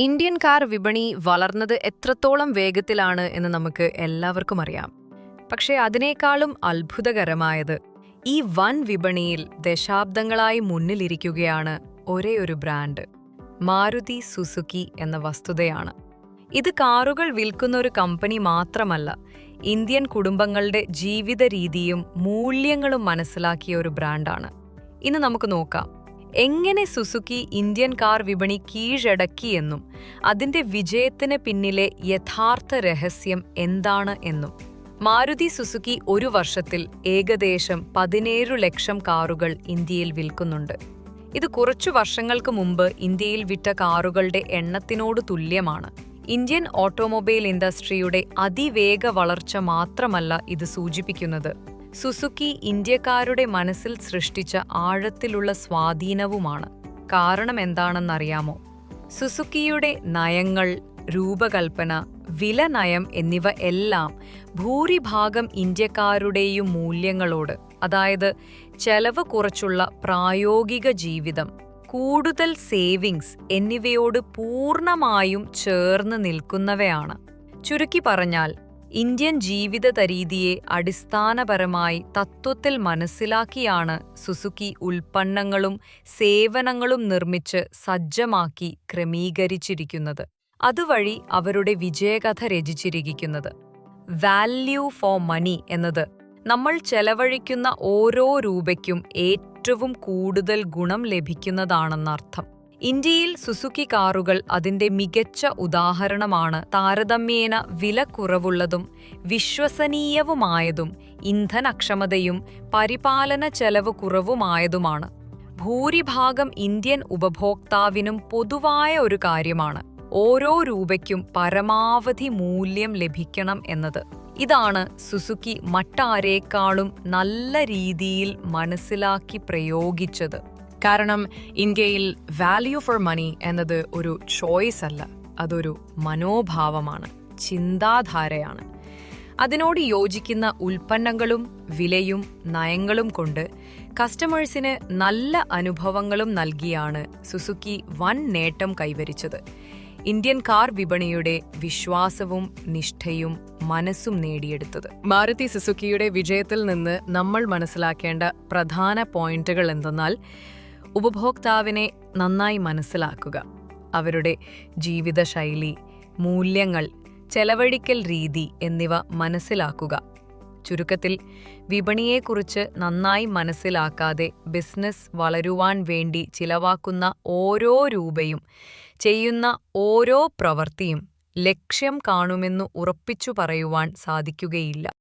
Indian car വിപണി വളർന്നത് എത്രത്തോളം വേഗത്തിലാണ് എന്ന് നമുക്ക് എല്ലാവർക്കും അറിയാം. പക്ഷേ അതിനേക്കാളും അത്ഭുതകരമായത് ഈ വൻ വിപണിയിൽ ദശാബ്ദങ്ങളായി മുന്നിലിരിക്കുകയാണ് ഒരേ ഒരു ബ്രാൻഡ് മാരുതി സുസുക്കി എന്ന വസ്തുതയാണ്. ഇത് കാറുകൾ വിൽക്കുന്ന ഒരു കമ്പനി മാത്രമല്ല ഇന്ത്യൻ കുടുംബങ്ങളുടെ ജീവിത രീതിയും മൂല്യങ്ങളും മനസ്സിലാക്കിയ ഒരു ബ്രാൻഡാണ്. ഇന്ന് നമുക്ക് നോക്കാം. എങ്ങനെ സുസുക്കി ഇന്ത്യൻ കാർ വിപണി കീഴടക്കിയെന്നും അതിന്റെ വിജയത്തിന് പിന്നിലെ യഥാർത്ഥ രഹസ്യം എന്താണ് എന്നും. മാരുതി സുസുക്കി ഒരു വർഷത്തിൽ ഏകദേശം പതിനേഴു ലക്ഷം കാറുകൾ ഇന്ത്യയിൽ വിൽക്കുന്നുണ്ട്. ഇത് കുറച്ചു വർഷങ്ങൾക്ക് മുമ്പ് ഇന്ത്യയിൽ വിറ്റ കാറുകളുടെ എണ്ണത്തിനോട് തുല്യമാണ്. ഇന്ത്യൻ ഓട്ടോമൊബൈൽ ഇൻഡസ്ട്രിയുടെ അതിവേഗ വളർച്ച മാത്രമല്ല ഇത് സൂചിപ്പിക്കുന്നത്. സുസുക്കി ഇന്ത്യക്കാരുടെ മനസ്സിൽ സൃഷ്ടിച്ച ആഴത്തിലുള്ള സ്വാധീനവുമാണ്. കാരണം എന്താണെന്നറിയാമോ? സുസുക്കിയുടെ നയങ്ങൾ രൂപകൽപ്പന വില നയം എന്നിവ എല്ലാം ഭൂരിഭാഗം ഇന്ത്യക്കാരുടെയും മൂല്യങ്ങളോട് അതായത് ചെലവ് കുറച്ചുള്ള പ്രായോഗിക ജീവിതം കൂടുതൽ സേവിങ്സ് എന്നിവയോട് പൂർണമായും ചേർന്ന് നിൽക്കുന്നവയാണ്. ചുരുക്കി പറഞ്ഞാൽ ഇന്ത്യൻ ജീവിതരീതിയെ അടിസ്ഥാനപരമായി തത്വത്തിൽ മനസ്സിലാക്കിയാണ് സുസുക്കി ഉൽപ്പന്നങ്ങളും സേവനങ്ങളും നിർമ്മിച്ച് സജ്ജമാക്കി ക്രമീകരിച്ചിരിക്കുന്നത്. അതുവഴി അവരുടെ വിജയകഥ രചിച്ചിരിക്കുന്നത്. വാല്യൂ ഫോർ മണി എന്നത് നമ്മൾ ചെലവഴിക്കുന്ന ഓരോ രൂപയ്ക്കും ഏറ്റവും കൂടുതൽ ഗുണം ലഭിക്കുന്നതാണെന്നർത്ഥം. ഇന്ത്യയിൽ സുസുക്കി കാറുകൾ അതിന്റെ മികച്ച ഉദാഹരണമാണ് താരതമ്യേന വില കുറവുള്ളതും വിശ്വസനീയവുമായതും ഇന്ധനക്ഷമതയും പരിപാലന ചെലവ് കുറവുമായതുമാണ്. ഭൂരിഭാഗം ഇന്ത്യൻ ഉപഭോക്താവിനും പൊതുവായ ഒരു കാര്യമാണ് ഓരോ രൂപയ്ക്കും പരമാവധി മൂല്യം ലഭിക്കണം എന്നത്. ഇതാണ് സുസുക്കി മറ്റാരേക്കാളും നല്ല രീതിയിൽ മനസ്സിലാക്കി പ്രയോഗിച്ചത്. കാരണം ഇന്ത്യയിൽ വാല്യൂ ഫോർ മണി എന്നത് ഒരു ചോയ്സ് അല്ല. അതൊരു മനോഭാവമാണ് ചിന്താധാരയാണ്. അതിനോട് യോജിക്കുന്ന ഉൽപ്പന്നങ്ങളും വിലയും നയങ്ങളും കൊണ്ട് കസ്റ്റമേഴ്സിന് നല്ല അനുഭവങ്ങളും നൽകിയാണ് സുസുക്കി വൻ നേട്ടം കൈവരിച്ചത്. ഇന്ത്യൻ കാർ വിപണിയുടെ വിശ്വാസവും നിഷ്ഠയും മനസ്സും നേടിയെടുത്തത്. മാരുതി സുസുക്കിയുടെ വിജയത്തിൽ നിന്ന് നമ്മൾ മനസ്സിലാക്കേണ്ട പ്രധാന പോയിന്റുകൾ എന്തെന്നാൽ ഉപഭോക്താവിനെ നന്നായി മനസ്സിലാക്കുക. അവരുടെ ജീവിതശൈലി മൂല്യങ്ങൾ ചെലവഴിക്കൽ രീതി എന്നിവ മനസ്സിലാക്കുക. ചുരുക്കത്തിൽ വിപണിയെക്കുറിച്ച് നന്നായി മനസ്സിലാക്കാതെ ബിസിനസ് വളരുവാൻ വേണ്ടി ചിലവാക്കുന്ന ഓരോ രൂപയും ചെയ്യുന്ന ഓരോ പ്രവൃത്തിയും ലക്ഷ്യം കാണുമെന്നു ഉറപ്പിച്ചു പറയുവാൻ സാധിക്കുകയില്ല.